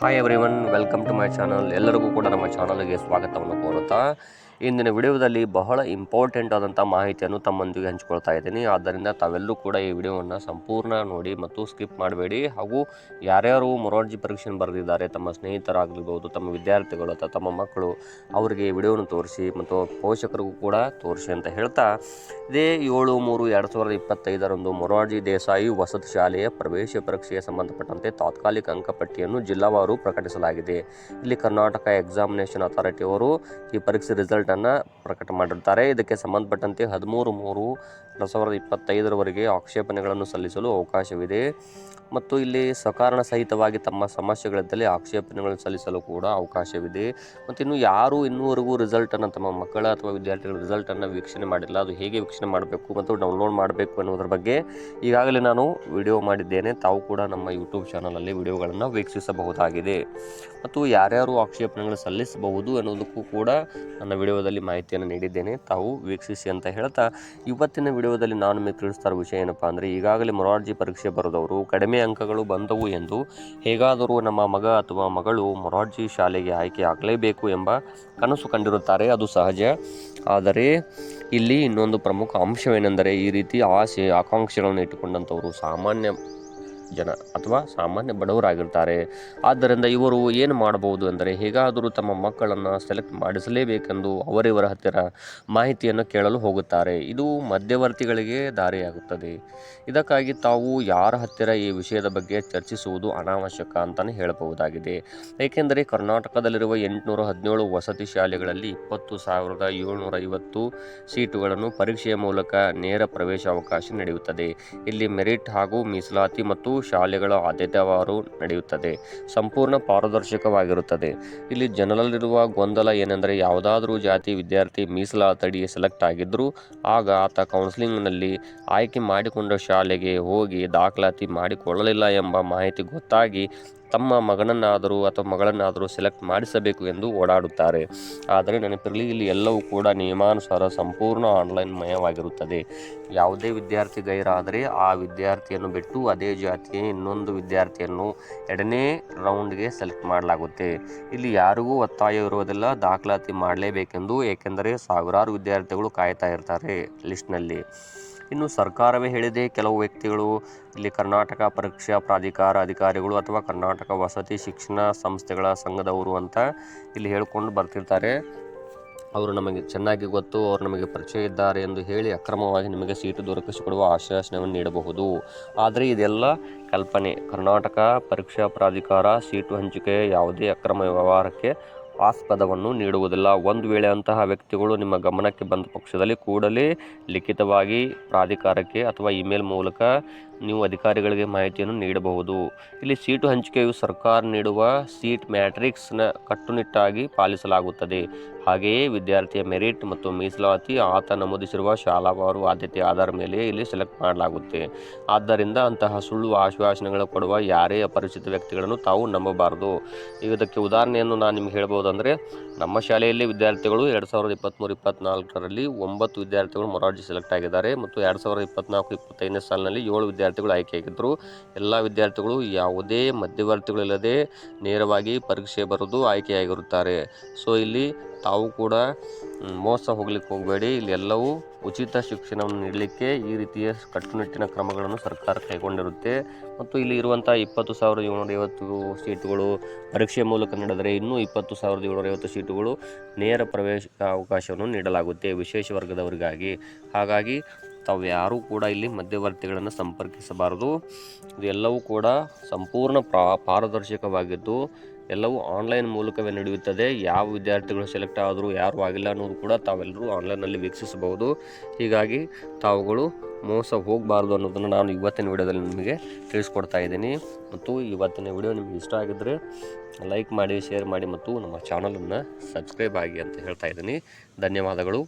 Hi everyone welcome to my channel ಎಲ್ಲರಿಗೂ ಕೂಡ ನಮ್ಮ ಚಾನಲ್ಗೆ ಸ್ವಾಗತವನ್ನು ಕೋರುತ್ತಾ ಇಂದಿನ ವಿಡಿಯೋದಲ್ಲಿ ಬಹಳ ಇಂಪಾರ್ಟೆಂಟ್ ಆದಂಥ ಮಾಹಿತಿಯನ್ನು ತಮ್ಮೊಂದಿಗೆ ಹಂಚಿಕೊಳ್ತಾ ಇದ್ದೀನಿ. ಆದ್ದರಿಂದ ತಾವೆಲ್ಲರೂ ಕೂಡ ಈ ವಿಡಿಯೋವನ್ನು ಸಂಪೂರ್ಣ ನೋಡಿ ಮತ್ತು ಸ್ಕಿಪ್ ಮಾಡಬೇಡಿ. ಹಾಗೂ ಯಾರ್ಯಾರು ಮೊರಾರ್ಜಿ ಪರೀಕ್ಷೆ ಬರೆದಿದ್ದಾರೆ, ತಮ್ಮ ಸ್ನೇಹಿತರಾಗಿರ್ಬೋದು, ತಮ್ಮ ವಿದ್ಯಾರ್ಥಿಗಳು ಅಥವಾ ತಮ್ಮ ಮಕ್ಕಳು, ಅವರಿಗೆ ಈ ವಿಡಿಯೋವನ್ನು ತೋರಿಸಿ ಮತ್ತು ಪೋಷಕರಿಗೂ ಕೂಡ ತೋರಿಸಿ ಅಂತ ಹೇಳ್ತಾ ಇದೇ ಏಳು ಮೂರು ಎರಡು ಸಾವಿರದ ಇಪ್ಪತ್ತೈದರಂದು ಮೊರಾರ್ಜಿ ದೇಸಾಯಿ ವಸತಿ ಶಾಲೆಯ ಪ್ರವೇಶ ಪರೀಕ್ಷೆಗೆ ಸಂಬಂಧಪಟ್ಟಂತೆ ತಾತ್ಕಾಲಿಕ ಅಂಕಪಟ್ಟಿಯನ್ನು ಜಿಲ್ಲಾವಾರು ಪ್ರಕಟಿಸಲಾಗಿದೆ. ಇಲ್ಲಿ ಕರ್ನಾಟಕ ಎಕ್ಸಾಮಿನೇಷನ್ ಅಥಾರಿಟಿಯವರು ಈ ಪರೀಕ್ಷೆ ರಿಸಲ್ಟನ್ನು ಪ್ರಕಟ ಮಾಡಿರ್ತಾರೆ. ಇದಕ್ಕೆ ಸಂಬಂಧಪಟ್ಟಂತೆ ಹದಿಮೂರು ಮೂರು ಎರಡು ಸಾವಿರದ ಇಪ್ಪತ್ತೈದರವರೆಗೆ ಆಕ್ಷೇಪಣೆಗಳನ್ನು ಸಲ್ಲಿಸಲು ಅವಕಾಶವಿದೆ. ಮತ್ತು ಇಲ್ಲಿ ಸಕಾರಣ ಸಹಿತವಾಗಿ ತಮ್ಮ ಸಮಸ್ಯೆಗಳಿದ್ದಲ್ಲಿ ಆಕ್ಷೇಪಣೆಗಳನ್ನು ಸಲ್ಲಿಸಲು ಕೂಡ ಅವಕಾಶವಿದೆ. ಮತ್ತು ಇನ್ನು ಯಾರು ಇನ್ನೂವರೆಗೂ ರಿಸಲ್ಟನ್ನು ತಮ್ಮ ಮಕ್ಕಳ ಅಥವಾ ವಿದ್ಯಾರ್ಥಿಗಳ ರಿಸಲ್ಟನ್ನು ವೀಕ್ಷಣೆ ಮಾಡಿಲ್ಲ, ಅದು ಹೇಗೆ ವೀಕ್ಷಣೆ ಮಾಡಬೇಕು ಮತ್ತು ಡೌನ್ಲೋಡ್ ಮಾಡಬೇಕು ಅನ್ನೋದ್ರ ಬಗ್ಗೆ ಈಗಾಗಲೇ ನಾನು ವಿಡಿಯೋ ಮಾಡಿದ್ದೇನೆ. ತಾವು ಕೂಡ ನಮ್ಮ ಯೂಟ್ಯೂಬ್ ಚಾನಲಲ್ಲಿ ವಿಡಿಯೋಗಳನ್ನು ವೀಕ್ಷಿಸಬಹುದಾಗಿದೆ. ಮತ್ತು ಯಾರ್ಯಾರು ಆಕ್ಷೇಪಣೆಗಳನ್ನು ಸಲ್ಲಿಸಬಹುದು ಅನ್ನೋದಕ್ಕೂ ಕೂಡ ನನ್ನ ವಿಡಿಯೋದಲ್ಲಿ ಮಾಹಿತಿಯನ್ನು ನೀಡಿದ್ದೇನೆ. ತಾವು ವೀಕ್ಷಿಸಿ ಅಂತ ಹೇಳ್ತಾ ಇವತ್ತಿನ ವಿಡಿಯೋದಲ್ಲಿ ನಾನು ನಿಮಗೆ ತಿಳಿಸ್ತಾ ವಿಷಯ ಏನಪ್ಪ ಅಂದರೆ, ಈಗಾಗಲೇ ಮೊರಾರ್ಜಿ ಪರೀಕ್ಷೆ ಬರೆದವರು ಕಡಿಮೆ ಅಂಕಗಳು ಬಂದವು ಎಂದು ಹೇಗಾದರೂ ನಮ್ಮ ಮಗ ಅಥವಾ ಮಗಳು ಮೊರಾರ್ಜಿ ಶಾಲೆಗೆ ಆಯ್ಕೆ ಆಗಲೇಬೇಕು ಎಂಬ ಕನಸು ಕಂಡಿರುತ್ತಾರೆ, ಅದು ಸಹಜ. ಆದರೆ ಇಲ್ಲಿ ಇನ್ನೊಂದು ಪ್ರಮುಖ ಅಂಶವೇನೆಂದರೆ, ಈ ರೀತಿ ಆಸೆ ಆಕಾಂಕ್ಷೆಗಳನ್ನು ಇಟ್ಟುಕೊಂಡಂಥವರು ಸಾಮಾನ್ಯ ಜನ ಅಥವಾ ಸಾಮಾನ್ಯ ಬಡವರಾಗಿರ್ತಾರೆ. ಆದ್ದರಿಂದ ಇವರು ಏನು ಮಾಡಬಹುದು ಅಂದರೆ ಹೇಗಾದರೂ ತಮ್ಮ ಮಕ್ಕಳನ್ನು ಸೆಲೆಕ್ಟ್ ಮಾಡಿಸಲೇಬೇಕೆಂದು ಅವರಿವರ ಹತ್ತಿರ ಮಾಹಿತಿಯನ್ನು ಕೇಳಲು ಹೋಗುತ್ತಾರೆ. ಇದು ಮಧ್ಯವರ್ತಿಗಳಿಗೆ ದಾರಿಯಾಗುತ್ತದೆ. ಇದಕ್ಕಾಗಿ ತಾವು ಯಾರ ಹತ್ತಿರ ಈ ವಿಷಯದ ಬಗ್ಗೆ ಚರ್ಚಿಸುವುದು ಅನಾವಶ್ಯಕ ಅಂತಲೇ ಹೇಳಬಹುದಾಗಿದೆ. ಏಕೆಂದರೆ ಕರ್ನಾಟಕದಲ್ಲಿರುವ ಎಂಟುನೂರ ಹದಿನೇಳು ವಸತಿ ಶಾಲೆಗಳಲ್ಲಿ ಇಪ್ಪತ್ತು ಸಾವಿರದ ಏಳ್ನೂರ ಐವತ್ತು ಸೀಟುಗಳನ್ನು ಪರೀಕ್ಷೆಯ ಮೂಲಕ ನೇರ ಪ್ರವೇಶಾವಕಾಶ ನಡೆಯುತ್ತದೆ. ಇಲ್ಲಿ ಮೆರಿಟ್ ಹಾಗೂ ಮೀಸಲಾತಿ ಮತ್ತು ಶಾಲೆಗಳ ಆದ್ಯತೆವಾರು ನಡೆಯುತ್ತದೆ. ಸಂಪೂರ್ಣ ಪಾರದರ್ಶಕವಾಗಿರುತ್ತದೆ. ಇಲ್ಲಿ ಜನರಲ್ಲಿರುವ ಗೊಂದಲ ಏನೆಂದರೆ ಯಾವುದಾದರೂ ಜಾತಿ, ವಿದ್ಯಾರ್ಥಿ ಮೀಸಲಾತಡಿ ಸೆಲೆಕ್ಟ್ ಆಗಿದ್ದರೂ ಆಗ ಆತ ಕೌನ್ಸಿಲಿಂಗ್ನಲ್ಲಿ ಆಯ್ಕೆ ಮಾಡಿಕೊಂಡ ಶಾಲೆಗೆ ಹೋಗಿ ದಾಖಲಾತಿ ಮಾಡಿಕೊಳ್ಳಲಿಲ್ಲ ಎಂಬ ಮಾಹಿತಿ ಗೊತ್ತಾಗಿ ತಮ್ಮ ಮಗನನ್ನಾದರೂ ಅಥವಾ ಮಗಳನ್ನಾದರೂ ಸೆಲೆಕ್ಟ್ ಮಾಡಿಸಬೇಕು ಎಂದು ಓಡಾಡುತ್ತಾರೆ. ಆದರೆ ನೆನಪಿರಲಿ, ಇಲ್ಲಿ ಎಲ್ಲವೂ ಕೂಡ ನಿಯಮಾನುಸಾರ ಸಂಪೂರ್ಣ ಆನ್ಲೈನ್ ಮಯವಾಗಿರುತ್ತದೆ. ಯಾವುದೇ ವಿದ್ಯಾರ್ಥಿ ಗೈರಾದರೆ ಆ ವಿದ್ಯಾರ್ಥಿಯನ್ನು ಬಿಟ್ಟು ಅದೇ ಜಾತಿಯ ಇನ್ನೊಂದು ವಿದ್ಯಾರ್ಥಿಯನ್ನು ಎರಡನೇ ರೌಂಡ್ಗೆ ಸೆಲೆಕ್ಟ್ ಮಾಡಲಾಗುತ್ತೆ. ಇಲ್ಲಿ ಯಾರಿಗೂ ಒತ್ತಾಯ ಇರುವುದಿಲ್ಲ, ದಾಖಲಾತಿ ಮಾಡಲೇಬೇಕೆಂದು, ಏಕೆಂದರೆ ಸಾವಿರಾರು ವಿದ್ಯಾರ್ಥಿಗಳು ಕಾಯ್ತಾ ಇರ್ತಾರೆ ಲಿಸ್ಟ್ನಲ್ಲಿ ಇನ್ನು ಸರ್ಕಾರವೇ ಹೇಳಿದೆ, ಕೆಲವು ವ್ಯಕ್ತಿಗಳು, ಇಲ್ಲಿ ಕರ್ನಾಟಕ ಪರೀಕ್ಷಾ ಪ್ರಾಧಿಕಾರ ಅಧಿಕಾರಿಗಳು ಅಥವಾ ಕರ್ನಾಟಕ ವಸತಿ ಶಿಕ್ಷಣ ಸಂಸ್ಥೆಗಳ ಸಂಘದವರು ಅಂತ ಇಲ್ಲಿ ಹೇಳ್ಕೊಂಡು ಬರ್ತಿರ್ತಾರೆ. ಅವರು ನಮಗೆ ಚೆನ್ನಾಗಿ ಗೊತ್ತು, ಅವರು ನಮಗೆ ಪರಿಚಯ ಇದ್ದಾರೆ ಎಂದು ಹೇಳಿ ಅಕ್ರಮವಾಗಿ ನಿಮಗೆ ಸೀಟು ದೊರಕಿಸಿಕೊಡುವ ಆಶ್ವಾಸನೆಯನ್ನು ನೀಡಬಹುದು. ಆದರೆ ಇದೆಲ್ಲ ಕಲ್ಪನೆ. ಕರ್ನಾಟಕ ಪರೀಕ್ಷಾ ಪ್ರಾಧಿಕಾರ ಸೀಟು ಹಂಚಿಕೆ ಯಾವುದೇ ಅಕ್ರಮ ವ್ಯವಹಾರಕ್ಕೆ ಆಸ್ಪದವನ್ನು ನೀಡುವುದಿಲ್ಲ. ಒಂದು ವೇಳೆ ಅಂತಹ ವ್ಯಕ್ತಿಗಳು ನಿಮ್ಮ ಗಮನಕ್ಕೆ ಬಂದ ಪಕ್ಷದಲ್ಲಿ ಕೂಡಲೇ ಲಿಖಿತವಾಗಿ ಪ್ರಾಧಿಕಾರಕ್ಕೆ ಅಥವಾ ಇಮೇಲ್ ಮೂಲಕ ನೀವು ಅಧಿಕಾರಿಗಳಿಗೆ ಮಾಹಿತಿಯನ್ನು ನೀಡಬಹುದು. ಇಲ್ಲಿ ಸೀಟು ಹಂಚಿಕೆಯು ಸರ್ಕಾರ ನೀಡುವ ಸೀಟ್ ಮ್ಯಾಟ್ರಿಕ್ಸ್ನ ಕಟ್ಟುನಿಟ್ಟಾಗಿ ಪಾಲಿಸಲಾಗುತ್ತದೆ. ಹಾಗೆಯೇ ವಿದ್ಯಾರ್ಥಿಯ ಮೆರಿಟ್ ಮತ್ತು ಮೀಸಲಾತಿ, ಆತ ನಮೂದಿಸಿರುವ ಶಾಲಾವಾರು ಆದ್ಯತೆ ಆಧಾರ ಮೇಲೆ ಇಲ್ಲಿ ಸೆಲೆಕ್ಟ್ ಮಾಡಲಾಗುತ್ತೆ. ಆದ್ದರಿಂದ ಅಂತಹ ಸುಳ್ಳು ಆಶ್ವಾಸನೆಗಳು ಕೊಡುವ ಯಾರೇ ಅಪರಿಚಿತ ವ್ಯಕ್ತಿಗಳನ್ನು ತಾವು ನಂಬಬಾರದು. ಇದಕ್ಕೆ ಉದಾಹರಣೆಯನ್ನು ನಾನು ನಿಮ್ಗೆ ಹೇಳ್ಬೋದು ಅಂದರೆ ನಮ್ಮ ಶಾಲೆಯಲ್ಲಿ ವಿದ್ಯಾರ್ಥಿಗಳು ಎರಡು ಸಾವಿರದ ಇಪ್ಪತ್ತ್ಮೂರು ಇಪ್ಪತ್ತ್ನಾಲ್ಕರಲ್ಲಿ ಒಂಬತ್ತು ವಿದ್ಯಾರ್ಥಿಗಳು ಮೊರಾರ್ಜಿ ಸೆಲೆಕ್ಟ್ ಆಗಿದ್ದಾರೆ ಮತ್ತು ಎರಡು ಸಾವಿರದ ಇಪ್ಪತ್ತ್ನಾಲ್ಕು ಇಪ್ಪತ್ತೈದನೇ ಸಾಲಿನಲ್ಲಿ ಏಳು ವಿದ್ಯಾರ್ಥಿಗಳು ಆಯ್ಕೆಯಾಗಿದ್ದರು ಎಲ್ಲ ವಿದ್ಯಾರ್ಥಿಗಳು ಯಾವುದೇ ಮಧ್ಯವರ್ತಿಗಳಿಲ್ಲದೆ ನೇರವಾಗಿ ಪರೀಕ್ಷೆ ಬರೆದು ಆಯ್ಕೆಯಾಗಿರುತ್ತಾರೆ. ಸೊ, ಇಲ್ಲಿ ತಾವು ಕೂಡ ಮೋಸ ಹೋಗ್ಲಿಕ್ಕೆ ಹೋಗಬೇಡಿ. ಇಲ್ಲಿ ಎಲ್ಲವೂ ಉಚಿತ ಶಿಕ್ಷಣವನ್ನು ನೀಡಲಿಕ್ಕೆ ಈ ರೀತಿಯ ಕಟ್ಟುನಿಟ್ಟಿನ ಕ್ರಮಗಳನ್ನು ಸರ್ಕಾರ ಕೈಗೊಂಡಿರುತ್ತೆ. ಮತ್ತು ಇಲ್ಲಿ ಇರುವಂಥ ಇಪ್ಪತ್ತು ಸಾವಿರದ ಏಳ್ನೂರ ಐವತ್ತು ಸೀಟುಗಳು ಪರೀಕ್ಷೆ ಮೂಲಕ ನಡೆದರೆ ಇನ್ನೂ ಇಪ್ಪತ್ತು ಸಾವಿರದ ಏಳ್ನೂರ ಐವತ್ತು ಸೀಟುಗಳು ನೇರ ಪ್ರವೇಶ ಅವಕಾಶವನ್ನು ನೀಡಲಾಗುತ್ತೆ ವಿಶೇಷ ವರ್ಗದವರಿಗಾಗಿ. ಹಾಗಾಗಿ ತಾವು ಯಾರೂ ಕೂಡ ಇಲ್ಲಿ ಮಧ್ಯವರ್ತಿಗಳನ್ನು ಸಂಪರ್ಕಿಸಬಾರದು. ಇದೆಲ್ಲವೂ ಕೂಡ ಸಂಪೂರ್ಣ ಪ್ರಾ, ಪಾರದರ್ಶಕವಾಗಿದ್ದು, ಎಲ್ಲವೂ ಆನ್ಲೈನ್ ಮೂಲಕವೇ ನಡೆಯುತ್ತದೆ. ಯಾವ ವಿದ್ಯಾರ್ಥಿಗಳು ಸೆಲೆಕ್ಟ್ ಆದರೂ, ಯಾರು ಆಗಿಲ್ಲ ಅನ್ನೋದು ಕೂಡ ತಾವೆಲ್ಲರೂ ಆನ್ಲೈನಲ್ಲಿ ವೀಕ್ಷಿಸಬಹುದು. ಹೀಗಾಗಿ ತಾವುಗಳು ಮೋಸ ಹೋಗಬಾರ್ದು ಅನ್ನೋದನ್ನು ನಾನು ಇವತ್ತಿನ ವಿಡಿಯೋದಲ್ಲಿ ನಿಮಗೆ ತಿಳಿಸ್ಕೊಡ್ತಾ ಇದ್ದೀನಿ. ಮತ್ತು ಇವತ್ತಿನ ವಿಡಿಯೋ ನಿಮಗೆ ಇಷ್ಟ ಆಗಿದ್ದರೆ ಲೈಕ್ ಮಾಡಿ, ಶೇರ್ ಮಾಡಿ ಮತ್ತು ನಮ್ಮ ಚಾನಲನ್ನು ಸಬ್ಸ್ಕ್ರೈಬ್ ಆಗಿ ಅಂತ ಹೇಳ್ತಾ ಇದ್ದೀನಿ. ಧನ್ಯವಾದಗಳು.